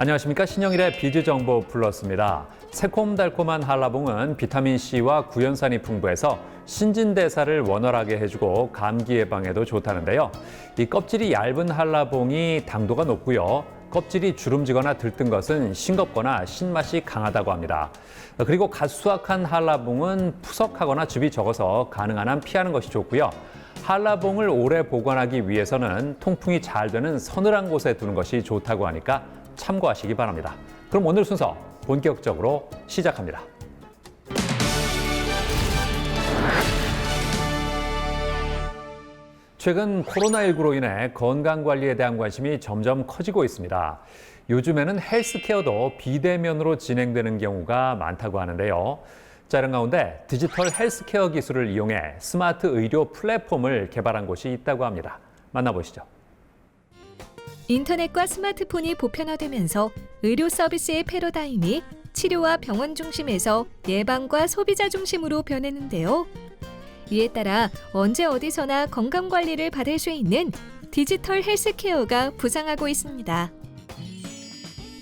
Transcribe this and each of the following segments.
안녕하십니까 신영일의 비즈 정보 플러스입니다. 새콤달콤한 한라봉은 비타민 C와 구연산이 풍부해서 신진대사를 원활하게 해주고 감기 예방에도 좋다는데요. 이 껍질이 얇은 한라봉이 당도가 높고요. 껍질이 주름지거나 들뜬 것은 싱겁거나 신맛이 강하다고 합니다. 그리고 갓 수확한 한라봉은 푸석하거나 즙이 적어서 가능한 한 피하는 것이 좋고요. 한라봉을 오래 보관하기 위해서는 통풍이 잘 되는 서늘한 곳에 두는 것이 좋다고 하니까 참고하시기 바랍니다. 그럼 오늘 순서 본격적으로 시작합니다. 최근 코로나19로 인해 건강 관리에 대한 관심이 점점 커지고 있습니다. 요즘에는 헬스케어도 비대면으로 진행되는 경우가 많다고 하는데요. 자, 이런 가운데 디지털 헬스케어 기술을 이용해 스마트 의료 플랫폼을 개발한 곳이 있다고 합니다. 만나보시죠. 인터넷과 스마트폰이 보편화되면서 의료 서비스의 패러다임이 치료와 병원 중심에서 예방과 소비자 중심으로 변했는데요. 이에 따라 언제 어디서나 건강 관리를 받을 수 있는 디지털 헬스케어가 부상하고 있습니다.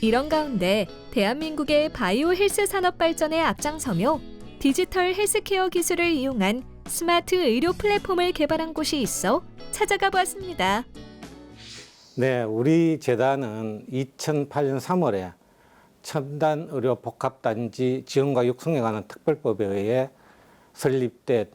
이런 가운데 대한민국의 바이오 헬스 산업 발전에 앞장서며 디지털 헬스케어 기술을 이용한 스마트 의료 플랫폼을 개발한 곳이 있어 찾아가 보았습니다. 네, 우리 재단은 2008년 3월에 첨단 의료 복합단지 지원과 육성에 관한 특별법에 의해 설립된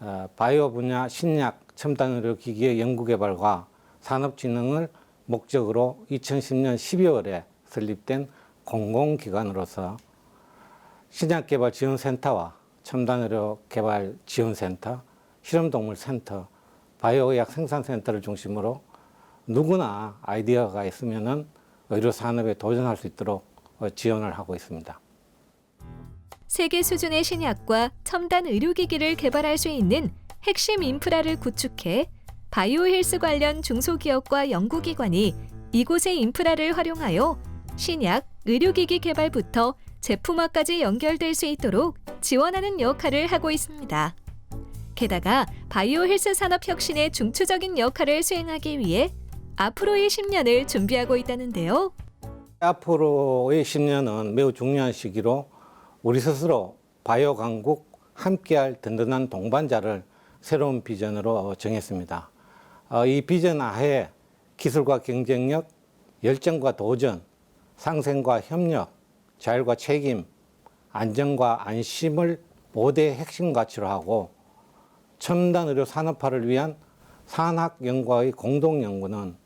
어, 바이오 분야 신약 첨단 의료 기기의 연구 개발과 산업 진흥을 목적으로 2010년 12월에 설립된 공공기관으로서 신약 개발 지원센터와 첨단 의료 개발 지원센터, 실험동물 센터, 바이오의학 생산센터를 중심으로 누구나 아이디어가 있으면은 의료 산업에 도전할 수 있도록 어, 지원을 하고 있습니다. 세계 수준의 신약과 첨단 의료기기를 개발할 수 있는 핵심 인프라를 구축해 바이오 헬스 관련 중소기업과 연구기관이 이곳의 인프라를 활용하여 신약, 의료기기 개발부터 제품화까지 연결될 수 있도록 지원하는 역할을 하고 있습니다. 게다가 바이오 헬스 산업 혁신의 중추적인 역할을 수행하기 위해 앞으로의 10년을 준비하고 있다는데요. 앞으로의 10년은 매우 중요한 시기로 우리 스스로 바이오 강국 함께할 든든한 동반자를 새로운 비전으로 정했습니다. 어, 이 비전 하에 기술과 경쟁력, 열정과 도전, 상생과 협력, 자율과 책임, 안정과 안심을 모두의 핵심 가치로 하고 첨단 의료 산업화를 위한 산학 연구와의 공동 연구는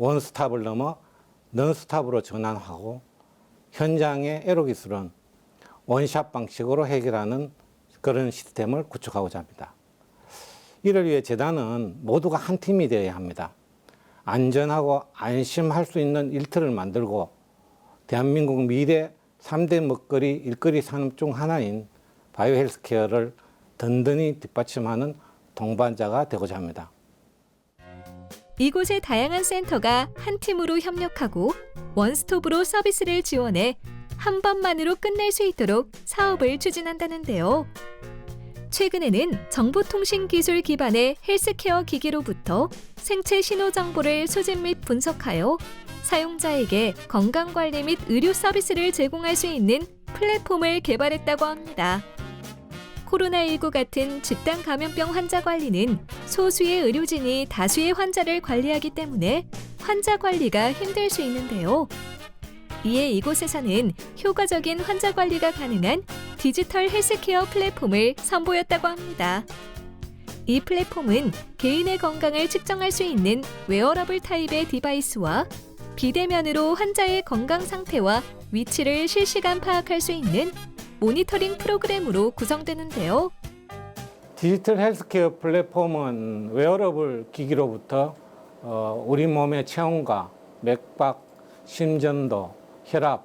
원스톱을 넘어 넌스톱으로 전환하고 현장의 에로 기술은 원샷 방식으로 해결하는 그런 시스템을 구축하고자 합니다. 이를 위해 재단은 모두가 한 팀이 되어야 합니다. 안전하고 안심할 수 있는 일터를 만들고 대한민국 미래 3대 먹거리 일거리 산업 중 하나인 바이오 헬스케어를 든든히 뒷받침하는 동반자가 되고자 합니다. 이곳의 다양한 센터가 한 팀으로 협력하고 원스톱으로 서비스를 지원해 한 번만으로 끝낼 수 있도록 사업을 추진한다는데요. 최근에는 정보통신기술 기반의 헬스케어 기기로부터 생체 신호 정보를 수집 및 분석하여 사용자에게 건강관리 및 의료 서비스를 제공할 수 있는 플랫폼을 개발했다고 합니다. 코로나19 같은 집단 감염병 환자 관리는 소수의 의료진이 다수의 환자를 관리하기 때문에 환자 관리가 힘들 수 있는데요. 이에 이곳에서는 효과적인 환자 관리가 가능한 디지털 헬스케어 플랫폼을 선보였다고 합니다. 이 플랫폼은 개인의 건강을 측정할 수 있는 웨어러블 타입의 디바이스와 비대면으로 환자의 건강 상태와 위치를 실시간 파악할 수 있는 모니터링 프로그램으로 구성되는데요. 디지털 헬스케어 플랫폼은 웨어러블 기기로부터 어, 우리 몸의 체온과 맥박, 심전도, 혈압,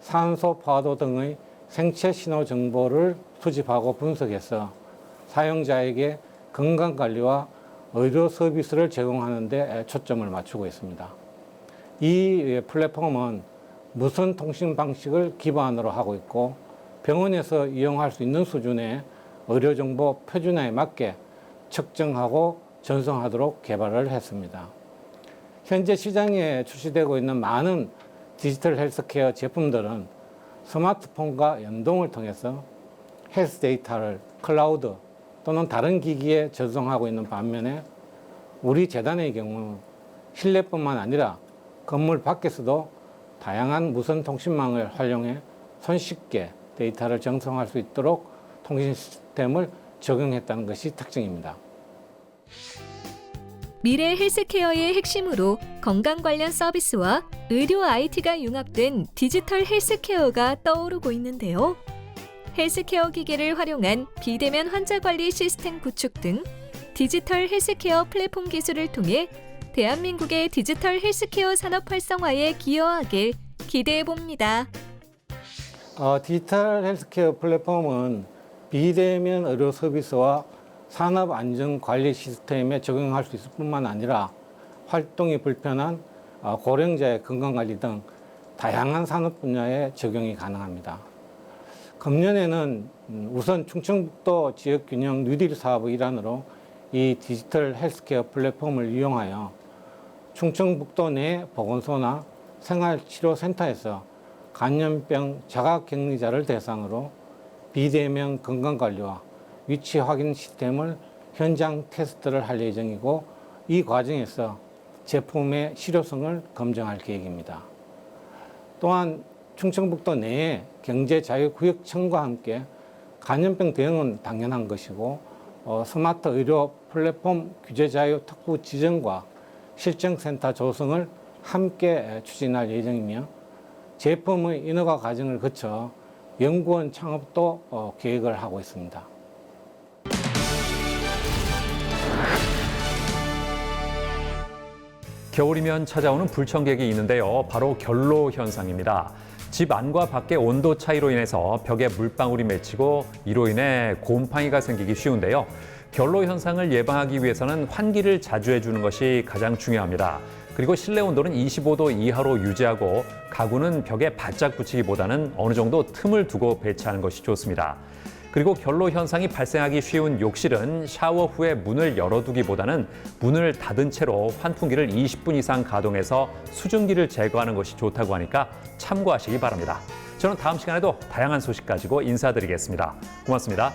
산소 포화도 등의 생체 신호 정보를 수집하고 분석해서 사용자에게 건강 관리와 의료 서비스를 제공하는 데 초점을 맞추고 있습니다. 이 플랫폼은 무선 통신 방식을 기반으로 하고 있고 병원에서 이용할 수 있는 수준의 의료정보 표준화에 맞게 측정하고 전송하도록 개발을 했습니다. 현재 시장에 출시되고 있는 많은 디지털 헬스케어 제품들은 스마트폰과 연동을 통해서 헬스 데이터를 클라우드 또는 다른 기기에 저장하고 있는 반면에 우리 재단의 경우 실내뿐만 아니라 건물 밖에서도 다양한 무선 통신망을 활용해 손쉽게 데이터를 전송할 수 있도록 통신 시스템을 적용했다는 것이 특징입니다. 미래 헬스케어의 핵심으로 건강 관련 서비스와 의료 IT가 융합된 디지털 헬스케어가 떠오르고 있는데요. 헬스케어 기계를 활용한 비대면 환자 관리 시스템 구축 등 디지털 헬스케어 플랫폼 기술을 통해 대한민국의 디지털 헬스케어 산업 활성화에 기여하길 기대해 봅니다. 어, 디지털 헬스케어 플랫폼은 비대면 의료 서비스와 산업 안전 관리 시스템에 적용할 수 있을 뿐만 아니라 활동이 불편한 어, 고령자의 건강 관리 등 다양한 산업 분야에 적용이 가능합니다. 금년에는 음, 우선 충청북도 지역균형 뉴딜 사업의 일환으로 이 디지털 헬스케어 플랫폼을 이용하여 충청북도 내 보건소나 생활치료센터에서 간염병 자가격리자를 대상으로 비대면 건강관리와 위치 확인 시스템을 현장 테스트를 할 예정이고 이 과정에서 제품의 실효성을 검증할 계획입니다. 또한 충청북도 내에 경제자유구역청과 함께 간염병 대응은 당연한 것이고 어, 스마트 의료 플랫폼 규제자유 특구 지정과 실증센터 조성을 함께 추진할 예정이며 제품의 인허가 과정을 거쳐 연구원 창업도 어, 계획을 하고 있습니다. 겨울이면 찾아오는 불청객이 있는데요. 바로 결로 현상입니다. 집 안과 밖의 온도 차이로 인해서 벽에 물방울이 맺히고 이로 인해 곰팡이가 생기기 쉬운데요. 결로 현상을 예방하기 위해서는 환기를 자주 해주는 것이 가장 중요합니다. 그리고 실내 온도는 25도 이하로 유지하고 가구는 벽에 바짝 붙이기보다는 어느 정도 틈을 두고 배치하는 것이 좋습니다. 그리고 결로 현상이 발생하기 쉬운 욕실은 샤워 후에 문을 열어두기보다는 문을 닫은 채로 환풍기를 20분 이상 가동해서 수증기를 제거하는 것이 좋다고 하니까 참고하시기 바랍니다. 저는 다음 시간에도 다양한 소식 가지고 인사드리겠습니다. 고맙습니다.